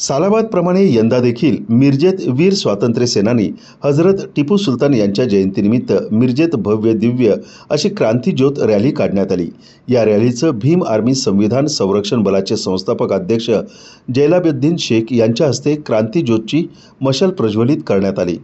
सालाबादप्रमाणे यंदा देखील मिरजेत वीर स्वातंत्र्य सेनानी हजरत टिपू सुलतान यांच्या जयंतीनिमित्त मिरजेत भव्य दिव्य अशी क्रांतीज्योत रॅली काढण्यात आली. या रॅलीचं भीम आर्मी संविधान संरक्षण बलाचे संस्थापक अध्यक्ष जैलाबुद्दीन शेख यांच्या हस्ते क्रांतीज्योतची मशाल प्रज्वलित करण्यात आली.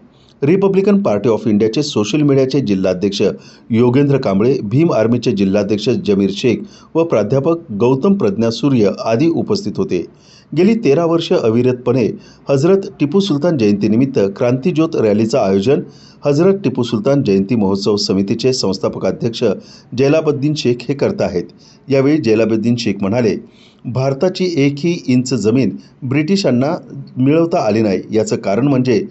रिपब्लिकन पार्टी ऑफ इंडियाचे सोशल मीडियाचे जिल्हाध्यक्ष योगेंद्र कांबळे भीम आर्मीचे जिल्हाध्यक्ष जमीर शेख व प्राध्यापक गौतम प्रज्ञा सूर्य आदी उपस्थित होते. गेली तेरा वर्ष अविरतपणे हजरत टिपू सुलतान जयंतीनिमित्त क्रांतीज्योत रॅलीचं आयोजन हजरत टिपू सुलतान जयंती महोत्सव समितीचे संस्थापकाध्यक्ष जैलाबद्दीन शेख हे करत आहेत. यावेळी जैलाबुद्दीन शेख म्हणाले भारताची एकही इंच जमीन ब्रिटिशांना मिळवता आली नाही. याचं कारण म्हणजे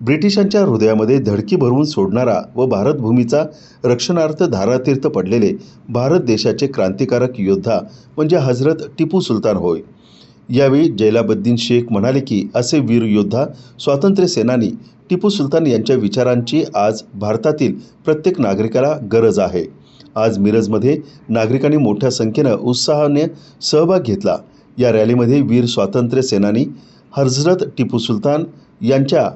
ब्रिटिशांच्या हृदयामध्ये धडकी भरवून सोडणारा व भारतभूमीचा रक्षणार्थ धारातीर्थ पडलेले भारत देशाचे क्रांतिकारक योद्धा म्हणजे हजरत टिपू सुलतान होय. यावेळी जैलाबद्दीन शेख म्हणाले की असे वीर योद्धा स्वातंत्र्य सेनानी टिपू सुलतान यांच्या विचारांची आज भारतातील प्रत्येक नागरिकाला गरज आहे. आज मिरजमध्ये नागरिकांनी मोठ्या संख्येनं उत्साहाने सहभाग घेतला. या रॅलीमध्ये वीर स्वातंत्र्य सेनानी हजरत टिपू सुलतान यांच्या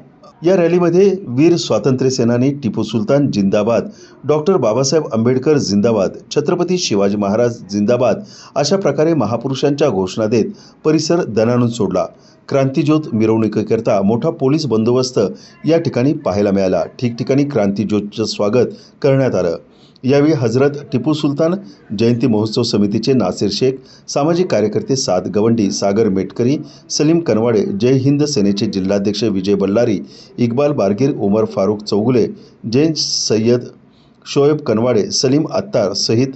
या रॅलीमध्ये वीर स्वातंत्र्य सेनानी टिपू सुलतान जिंदाबाद डॉक्टर बाबासाहेब आंबेडकर जिंदाबाद छत्रपती शिवाजी महाराज जिंदाबाद अशा प्रकारे महापुरुषांच्या घोषणा देत परिसर दणाणून सोडला. क्रांतीज्योत मिरवणुकीकरता मोठा पोलीस बंदोबस्त या ठिकाणी पाहायला मिळाला. ठिकठिकाणी क्रांतीज्योतचं स्वागत करण्यात आलं. यावेळी हजरत टिपू सुलतान जयंती महोत्सव समितीचे नासिर शेख सामाजिक कार्यकर्ते साद गवंडी सागर मेटकरी सलीम कनवाडे जय हिंद सेनेचे जिल्हाध्यक्ष विजय बल्लारी इक्बाल बारगीर उमर फारुख चौगुले जैन सय्यद शोएब कनवाडे सलीम अत्तार सहित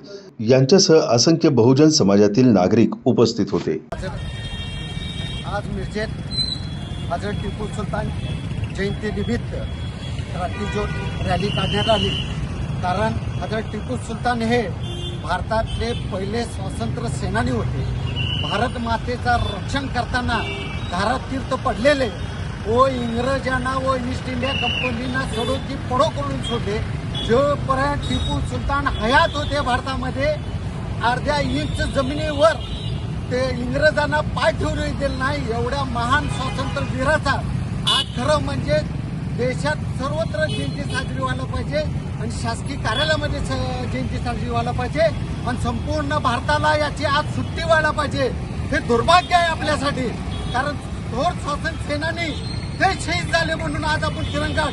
यांच्यासह असंख्य बहुजन समाजातील नागरिक उपस्थित होते. आज मिरजेत हजरत टिपू सुलतान जयंतीनिमित्त क्रांतीज्योत रॅली काढण्यात आली. कारण हजरत टिपू सुलतान हे भारतातले पहिले स्वातंत्र्य सेनानी होते. भारत मातेचा रक्षण करताना धारातीर्थ पडलेले. व इंग्रजांना व ईस्ट इंडिया कंपनीना सोडून ती पडो करून सोडले? जोपर्यंत टिपू सुलतान हयात होते भारतामध्ये अर्ध्या इंच जमिनीवर ते इंग्रजांना पाय ठेवून दिले नाही एवढ्या महान स्वातंत्र्यवीराचा. आज खरं म्हणजे देशात सर्वत्र जयंती साजरी व्हायला पाहिजे आणि शासकीय कार्यालयामध्ये स- जयंती साजरी व्हायला पाहिजे आणि संपूर्ण भारताला याची आज सुट्टी व्हायला पाहिजे. हे दुर्भाग्य आहे आपल्यासाठी. कारण थोर स्वातंत्र्य सेनानी ते शहीद झाले म्हणून आज आपण तिरंगा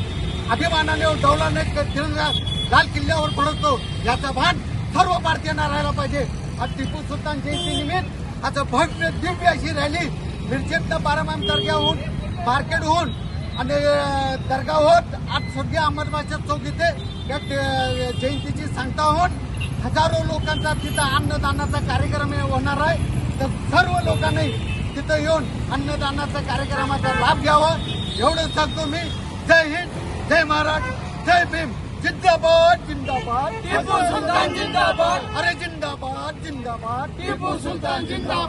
अभिमानाने डौलाने तिरंगा लाल किल्ल्यावर फडकतो याचा भान सर्व भारतीयांना राहायला पाहिजे. आज टिपू सुलतान जयंती निमित्त आज भव्य दिव्य अशी रॅली. मिरजेतनं बारामाम दर्ग्याहून मार्केट होऊन आणि अं, दर्गाहून आज स्वर्गीय अहमदबादच्या चौक इथे या जयंतीची सांगता होऊन हजारो लोकांचा तिथं अन्नदानाचा कार्यक्रम होणार आहे. तर सर्व लोकांनी तिथं येऊन अन्नदानाचा कार्यक्रमाचा लाभ घ्यावा. एवढं सांगतो मी. जय हिंद जय महाराष्ट्र जय भीम. जिंदाबाद जिंदाबाद. टिपू सुलतान जिंदाबाद. अरे जिंदाबाद जिंदाबाद. टिपू सुलतान जिंदाबाद.